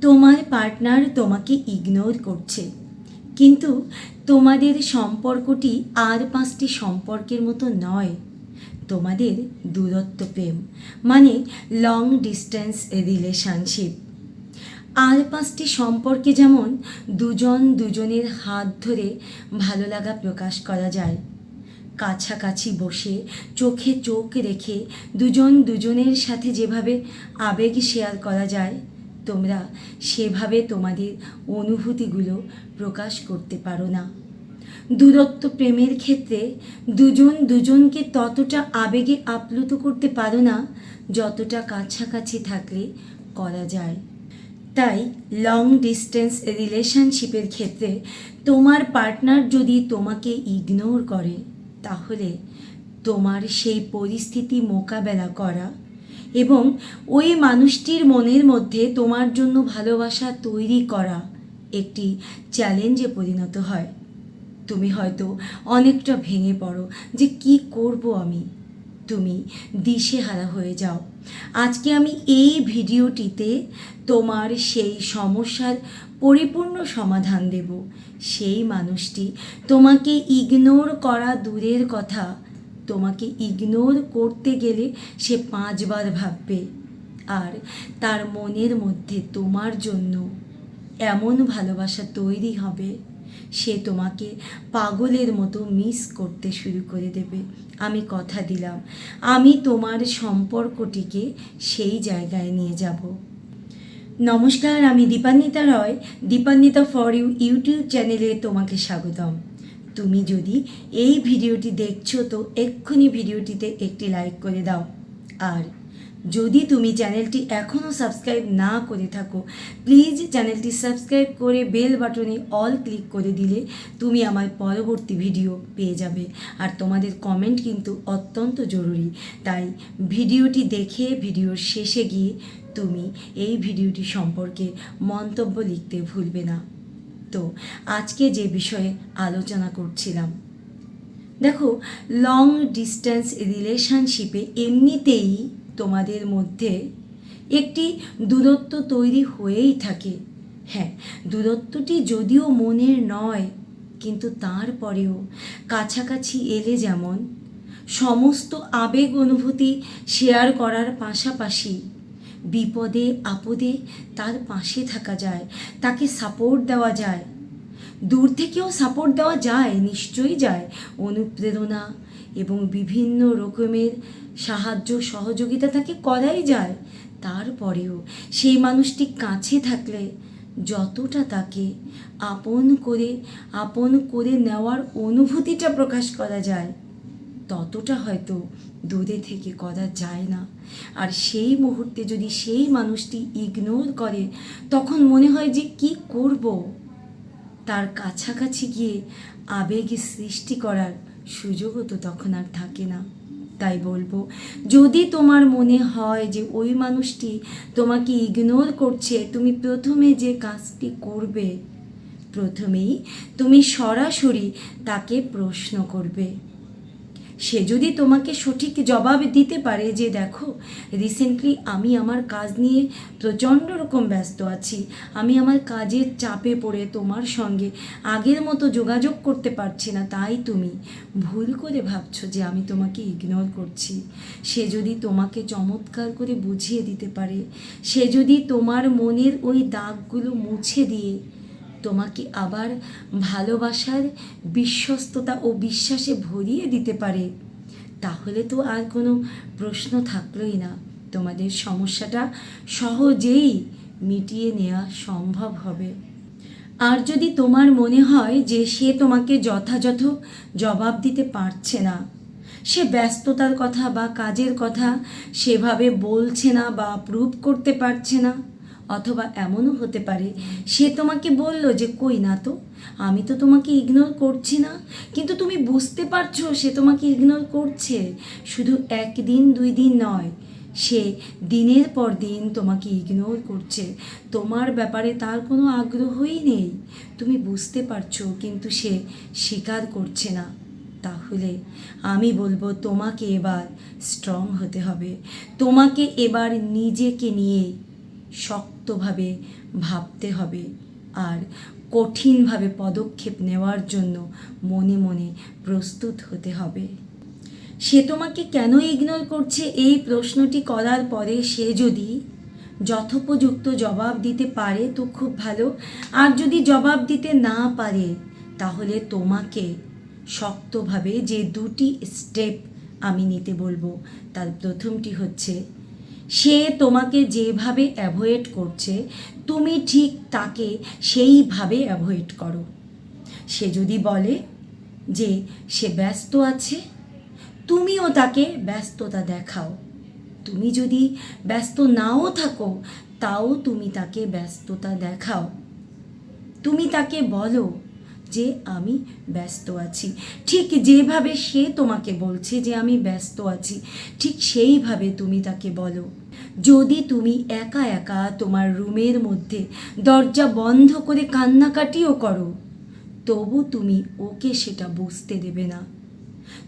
তোমার পার্টনার তোমাকে ইগনোর করছে। কিন্তু তোমাদের সম্পর্কটি আর পাঁচটি সম্পর্কের মতো নয়। তোমাদের দূরত্ব প্রেম মানে লং ডিস্টেন্স রিলেশনশিপ আর পাঁচটি সম্পর্কে যেমন দুজন দুজনের হাত ধরে ভালো লাগা প্রকাশ করা যায়। কাছাকাছি বসে চোখে চোখ রেখে দুজন দুজনের সাথে যেভাবে আবেগ শেয়ার করা যায় তোমরা সেভাবে তোমাদের অনুভূতিগুলো প্রকাশ করতে পারো না। দূরত্ব প্রেমের ক্ষেত্রে দুজন দুজনকে ততটা আবেগে আপ্লুত করতে পারো না, যতটা কাছাকাছি থাকলে করা যায়। তাই লং ডিস্টেন্স রিলেশনশিপের ক্ষেত্রে তোমার পার্টনার যদি তোমাকে ইগনোর করে, তাহলে তোমার সেই পরিস্থিতি মোকাবেলা করা এবং ওই মানুষটির মনের মধ্যে তোমার জন্য ভালোবাসা তৈরি করা একটি চ্যালেঞ্জে পরিণত হয়। তুমি হয়তো অনেকটা ভেঙে পড়ো যে কি করব আমি। তুমি দিশেহারা হয়ে যাও। আজকে আমি এই ভিডিওটিতে তোমার সেই সমস্যার পরিপূর্ণ সমাধান দেব। সেই মানুষটি তোমাকে ইগনোর করা দূরের কথা তোমাকে ইগনোর করতে গেলে সে পাঁচবার ভাববে। আর তার মনের মধ্যে তোমার জন্য এমন ভালোবাসা তৈরি হবে, সে তোমাকে পাগলের মতো মিস করতে শুরু করে দেবে। আমি কথা দিলাম, আমি তোমার সম্পর্কটিকে সেই জায়গায় নিয়ে যাব। নমস্কার, আমি Dipanwita Roy, Dipanwita for you YouTube চ্যানেলে তোমাকে স্বাগতম। তুমি যদি এই ভিডিওটি দেখছ, তো এক্ষুনি ভিডিওটিতে একটি লাইক করে দাও। আর যদি তুমি চ্যানেলটি এখনও সাবস্ক্রাইব না করে থাকো প্লিজ চ্যানেলটি সাবস্ক্রাইব করে বেল বাটনে অল ক্লিক করে দিলে তুমি আমার পরবর্তী ভিডিও পেয়ে যাবে। আর তোমাদের কমেন্ট কিন্তু অত্যন্ত জরুরি। তাই ভিডিওটি দেখে ভিডিওর শেষে গিয়ে তুমি এই ভিডিওটি সম্পর্কে মন্তব্য লিখতে ভুলবে না। তো আজকে যে বিষয়ে আলোচনা করছিলাম। দেখো লং ডিস্টেন্স রিলেশনশিপে এমনিতেই তোমাদের মধ্যে একটি দূরত্ব তৈরি হয়েই থাকে। হ্যাঁ দূরত্বটি যদিও মনের নয়, কিন্তু তারপরেও কাছাকাছি এলে যেমন সমস্ত আবেগ অনুভূতি শেয়ার করার পাশাপাশি বিপদে, আপদে তার পাশে থাকা যায়, তাকে সাপোর্ট দেওয়া যায়। দূর থেকেও সাপোর্ট দেওয়া যায়, নিশ্চয়ই যায়। অনুপ্রেরণা এবং বিভিন্ন রকমের সাহায্য, সহযোগিতা তাকে করাই যায়। তারপরেও সেই মানুষটি কাছে থাকলে যতটা তাকে আপন করে আপন করে নেওয়ার অনুভূতিটা প্রকাশ করা যায়, ততটা হয়তো দূরে থেকে করা যায় না। আর সেই মুহূর্তে যদি সেই মানুষটি ইগনোর করে, তখন মনে হয় যে কি করব? তার কাছাকাছি গিয়ে আবেগে সৃষ্টি করার সুযোগও তো তখন আর থাকে না। তাই বলব, যদি তোমার মনে হয় যে ওই মানুষটি তোমাকে ইগনোর করছে, তুমি প্রথমে যে কাজটি করবে, প্রথমেই তুমি সরাসরি তাকে প্রশ্ন করবে। সে যদি তোমাকে সঠিক জবাব দিতে পারে যে দেখো রিসেন্টলি আমি আমার কাজ নিয়ে প্রচণ্ড রকম ব্যস্ত আছি। আমি আমার কাজের চাপে পড়ে তোমার সঙ্গে আগের মতো যোগাযোগ করতে পারছি না, তাই তুমি ভুল করে ভাবছ যে আমি তোমাকে ইগনোর করছি। সে যদি তোমাকে চমৎকার করে বুঝিয়ে দিতে পারে, সে যদি তোমার মনের ওই দাগগুলো মুছে দিয়ে তোমাকে আবার ভালোবাসার বিশ্বস্ততা ও বিশ্বাসে ভরিয়ে দিতে পারে। তাহলে তো আর কোনো প্রশ্ন থাকলোই না। তোমাদের সমস্যাটা সহজেই মিটিয়ে নেওয়া সম্ভব হবে। আর যদি তোমার মনে হয় যে সে তোমাকে যথাযথ জবাব দিতে পারছে না, সে ব্যস্ততার কথা বা কাজের কথা সেভাবে বলছে না বা প্রুভ করতে পারছে না অথবা এমনও হতে পারে, সে তোমাকে বলল যে, কই না তো? আমি তো তোমাকে ইগনোর করছি না। কিন্তু তুমি বুঝতে পারছ সে তোমাকে ইগনোর করছে। শুধু একদিন, দুই দিন নয়, সে দিনের পর দিন তোমাকে ইগনোর করছে। তোমার ব্যাপারে তার কোনো আগ্রহই নেই। তুমি বুঝতে পারছ, কিন্তু সে স্বীকার করছে না। তাহলে আমি বলব, তোমাকে এবার স্ট্রং হতে হবে। তোমাকে এবার নিজেকে নিয়ে শক্ত শক্তভাবে ভাবতে হবে আর কঠিনভাবে পদক্ষেপ নেওয়ার জন্য মনে মনে প্রস্তুত হতে হবে। সে তোমাকে কেন ইগনোর করছে? এই প্রশ্নটি করার পরে সে যদি যথোপযুক্ত জবাব দিতে পারে তো খুব ভালো। আর যদি জবাব দিতে না পারে, তাহলে তোমাকে শক্তভাবে যে দুটি স্টেপ আমি নিতে বলব, তার প্রথমটি হচ্ছে সে তোমাকে যেভাবে অ্যাভয়েড করছে, তুমি ঠিক তাকে সেইভাবে অ্যাভয়েড করো। সে যদি বলে যে সে ব্যস্ত আছে, তুমিও তাকে ব্যস্ততা দেখাও। তুমি যদি ব্যস্ত নাও থাকো, তাও তুমি তাকে ব্যস্ততা দেখাও। তুমি তাকে বলো যে আমি ব্যস্ত আছি। ঠিক যেভাবে সে তোমাকে বলছে যে আমি ব্যস্ত আছি, ঠিক সেইভাবে তুমি তাকে বলো। যদি তুমি একা একা তোমার রুমের মধ্যে দরজা বন্ধ করে কান্নাকাটিও করো, তবু তুমি ওকে সেটা বুঝতে দেবে না।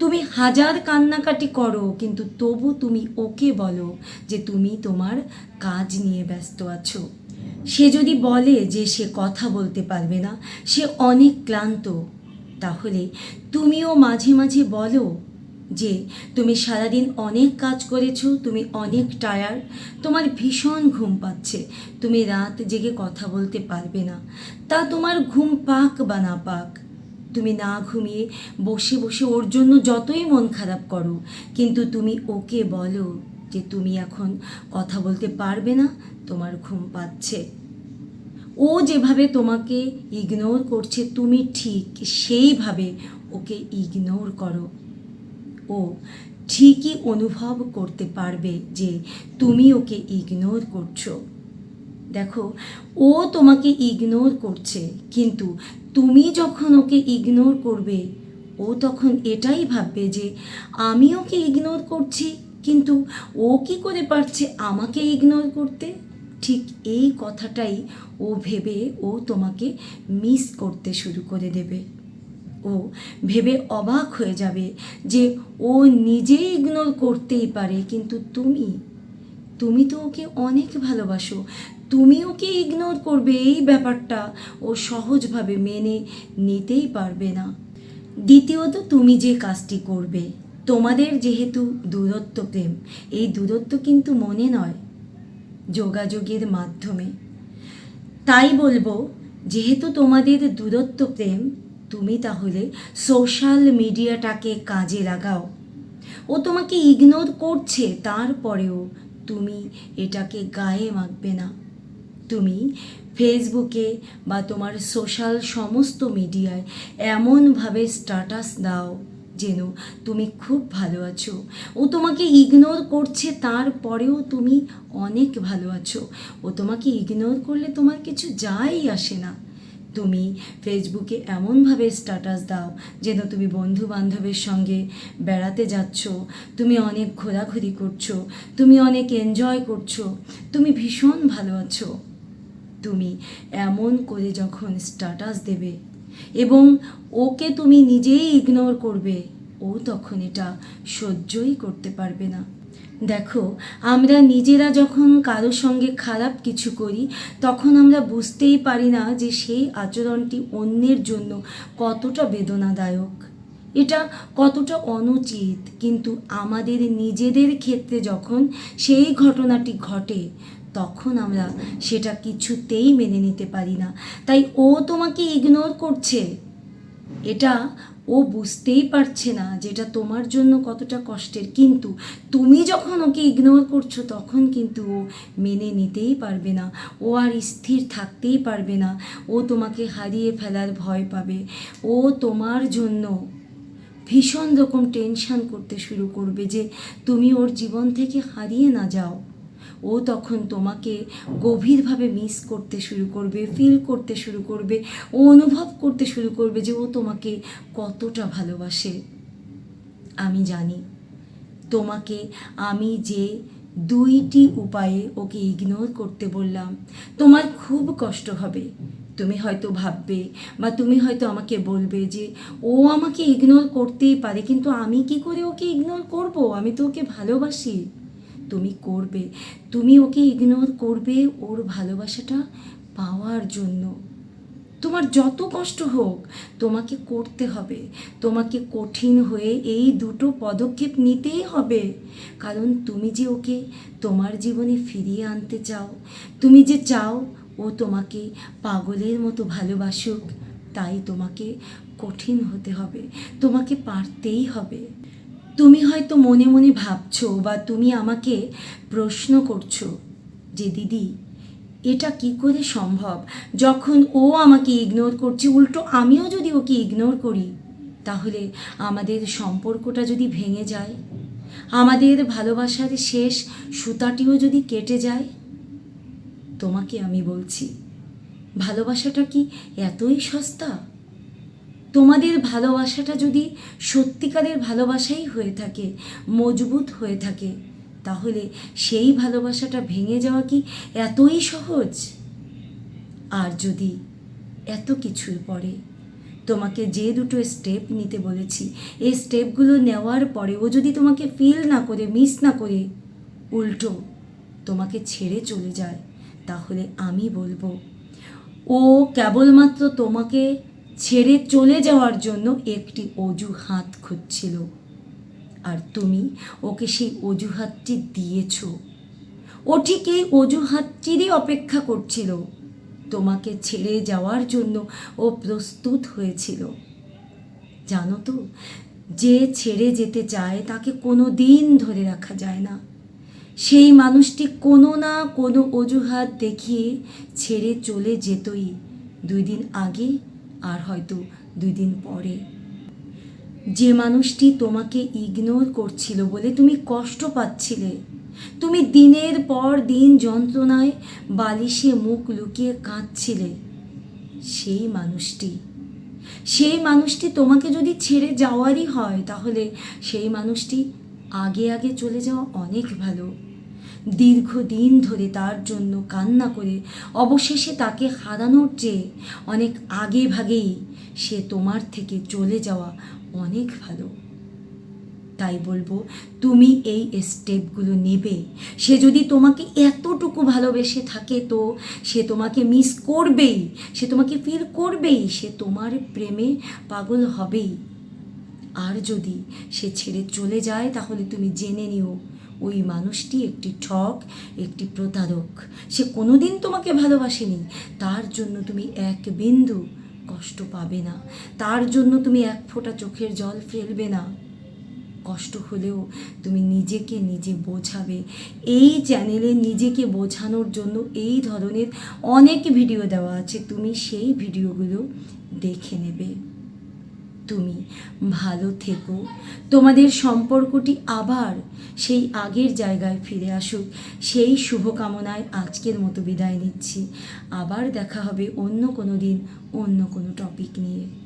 তুমি হাজার কান্নাকাটি করো, কিন্তু তবু তুমি ওকে বলো যে তুমি তোমার কাজ নিয়ে ব্যস্ত আছো। সে যদি বলে যে সে কথা বলতে পারবে না, সে অনেক ক্লান্ত। তাহলে তুমিও মাঝে মাঝে বলো যে, তুমি সারাদিন অনেক কাজ করেছ, তুমি অনেক টায়ার তোমার ভীষণ ঘুম পাচ্ছে, তুমি রাত জেগে কথা বলতে পারবে না, তা তোমার ঘুম পাক বা না পাক। তুমি না ঘুমিয়ে বসে বসে ওর জন্য যতই মন খারাপ করো, কিন্তু তুমি ওকে বলো যে তুমি এখন কথা বলতে পারবে না, তোমার ঘুম পাচ্ছে। ও যেভাবে তোমাকে ইগনোর করছে, তুমি ঠিক সেইভাবে ওকে ইগনোর করো। ও ঠিকই অনুভব করতে পারবে যে তুমি ওকে ইগনোর করছ। দেখো, ও তোমাকে ইগনোর করছে, কিন্তু তুমি যখন ওকে ইগনোর করবে, ও তখন এটাই ভাববে যে, আমি ওকে ইগনোর করছি? কিন্তু ও কি করে পারছে আমাকে ইগনোর করতে? ঠিক এই কথাটাই ও ভেবে ও তোমাকে মিস করতে শুরু করে দেবে। ও ভেবে অবাক হয়ে যাবে যে ও নিজে ইগনোর করতেই পারে, কিন্তু তুমি? তুমি তো ওকে অনেক ভালোবাসো। তুমি ওকে ইগনোর করবে এই ব্যাপারটা ও সহজভাবে মেনে নিতেই পারবে না। দ্বিতীয়ত, তুমি যে কাজটি করবে তোমাদের যেহেতু দূরত্ব প্রেম, এই দূরত্ব কিন্তু মনে নয় যোগাযোগের মাধ্যমে। তাই বলব, যেহেতু তোমাদের দূরত্ব প্রেম, তুমি তাহলে সোশ্যাল মিডিয়াটাকে কাজে লাগাও। ও তোমাকে ইগনোর করছে, তারপরেও তুমি এটাকে গায়ে মাখবে না। তুমি ফেসবুকে বা তোমার সোশ্যাল সমস্ত মিডিয়ায় এমনভাবে স্ট্যাটাস দাও যেন তুমি খুব ভালো আছো। ও তোমাকে ইগনোর করছে, তারপরেও তুমি অনেক ভালো আছো। ও তোমাকে ইগনোর করলে তোমার কিছু যাই আসে না। তুমি ফেসবুকে এমনভাবে স্ট্যাটাস দাও যেন তুমি বন্ধু বান্ধবের সঙ্গে বেড়াতে যাচ্ছ। তুমি অনেক ঘোরাঘুরি করছ, তুমি অনেক এনজয় করছ, তুমি ভীষণ ভালো আছো। তুমি এমন করে যখন স্ট্যাটাস দেবে এবং ওকে তুমি নিজেই ইগনোর করবে। ও তখন এটা সহ্যই করতে পারবে না। দেখো, আমরা নিজেরা যখন কারোর সঙ্গে খারাপ কিছু করি, তখন আমরা বুঝতেই পারি না যে সেই আচরণটি অন্যের জন্য কতটা বেদনাদায়ক। এটা কতটা অনুচিত, কিন্তু আমাদের নিজেদের ক্ষেত্রে যখন সেই ঘটনাটি ঘটে তখন আমরা সেটা কিছুতেই মেনে নিতে পারি না। তাই ও তোমাকে ইগনোর করছে। এটা ও বুঝতেই পারছে না যেটা তোমার জন্য কতটা কষ্টের। কিন্তু তুমি যখন ওকে ইগনোর করছ, তখন কিন্তু ও মেনে নিতেই পারবে না। ও আর স্থির থাকতেই পারবে না। ও তোমাকে হারিয়ে ফেলার ভয় পাবে। ও তোমার জন্য ভীষণ রকম টেনশন করতে শুরু করবে যে তুমি ওর জীবন থেকে হারিয়ে না যাও। ও তখন তোমাকে গভীরভাবে মিস করতে শুরু করবে ফিল করতে শুরু করবে, ও অনুভব করতে শুরু করবে যে ও তোমাকে কতটা ভালোবাসে। আমি জানি, তোমাকে আমি যে দুইটি উপায়ে ওকে ইগনোর করতে বললাম, তোমার খুব কষ্ট হবে। তুমি হয়তো ভাববে বা তুমি হয়তো আমাকে বলবে যে ও আমাকে ইগনোর করতেই পারে, কিন্তু আমি কি করে ওকে ইগনোর করব? আমি তো ওকে ভালোবাসি। তুমি করবে। তুমি ওকে ইগনোর করবে ওর ভালোবাসাটা পাওয়ার জন্য। তোমার যত কষ্ট হোক, তোমাকে করতে হবে। তোমাকে কঠিন হয়ে এই দুটো পদক্ষেপ নিতেই হবে। কারণ তুমি যে ওকে তোমার জীবনে ফিরিয়ে আনতে চাও, তুমি যে চাও ও তোমাকে পাগলের মতো ভালোবাসুক, তাই তোমাকে কঠিন হতে হবে। তোমাকে পারতেই হবে। তুমি হয়তো মনে মনে ভাবছ বা তুমি আমাকে প্রশ্ন করছ যে দিদি, এটা কি করে সম্ভব? যখন ও আমাকে ইগনোর করছে, উল্টো আমিও যদি ওকে ইগনোর করি, তাহলে আমাদের সম্পর্কটা যদি ভেঙে যায়, আমাদের ভালোবাসার শেষ সুতাটিও যদি কেটে যায়? তোমাকে আমি বলছি, ভালোবাসাটা কি এতই সস্তা? তোমাদের ভালোবাসাটা যদি সত্যিকারের ভালোবাসাই হয়ে থাকে, মজবুত হয়ে থাকে, তাহলে সেই ভালোবাসাটা ভেঙে যাওয়া কি এতই সহজ? আর যদি এত কিছুর পরে তোমাকে যে দুটো স্টেপ নিতে বলেছি, এই স্টেপগুলো নেওয়ার পরে ও যদি তোমাকে ফিল না করে মিস না করে, উল্টো তোমাকে ছেড়ে চলে যায়, তাহলে আমি বলব, ও কেবলমাত্র তোমাকে ছেড়ে চলে যাওয়ার জন্য একটি অজুহাত খুঁজছিল। আর তুমি ওকে সেই অজুহাতটি দিয়েছ। ও ঠিক এই অজুহাতটিরই অপেক্ষা করছিল। তোমাকে ছেড়ে যাওয়ার জন্য ও প্রস্তুত হয়েছিল। জানো তো, যে ছেড়ে যেতে চায় তাকে কোনো দিন ধরে রাখা যায় না। সেই মানুষটি কোনো না কোনো অজুহাত দেখিয়ে ছেড়ে চলে যেতই। দুই দিন আগে আর হয়তো দুই দিন পরে। যে মানুষটি তোমাকে ইগনোর করছিল বলে তুমি কষ্ট পাচ্ছিলে, তুমি দিনের পর দিন যন্ত্রণায় বালিশে মুখ লুকিয়ে কাঁদছিলে, সেই মানুষটি সেই মানুষটি তোমাকে যদি ছেড়ে যাওয়ারই হয়, তাহলে সেই মানুষটি আগে আগে চলে যাওয়া অনেক ভালো। দীর্ঘদিন ধরে তার জন্য কান্না করে অবশেষে তাকে হারানোর চেয়ে অনেক আগে ভাগেই সে তোমার থেকে চলে যাওয়া অনেক ভালো। তাই বলব, তুমি এই স্টেপগুলো নেবে। সে যদি তোমাকে এতটুকু ভালোবেসে থাকে তো সে তোমাকে মিস করবেই, সে তোমাকে ফিল করবেই, সে তোমার প্রেমে পাগল হবেই। আর যদি সে ছেড়ে চলে যায়, তাহলে তুমি জেনে নিও ওই মানুষটি একটি ঠক একটি প্রতারক। সে কোনোদিন তোমাকে ভালোবাসেনি। তার জন্য তুমি এক বিন্দু কষ্ট পাবে না। তার জন্য তুমি এক ফোঁটা চোখের জল ফেলবে না। কষ্ট হলেও তুমি নিজেকে নিজে বোঝাবে। এই চ্যানেলে নিজেকে বোঝানোর জন্য এই ধরনের অনেক ভিডিও দেওয়া আছে। তুমি সেই ভিডিওগুলো দেখে নেবে। তুমি। ভালো থেকো। তোমাদের সম্পর্কটি আবার সেই আগের জায়গায় ফিরে আসুক। সেই শুভকামনায় আজকের মতো বিদায় নিচ্ছি। আবার দেখা হবে অন্য কোনো দিন অন্য কোনো টপিক নিয়ে।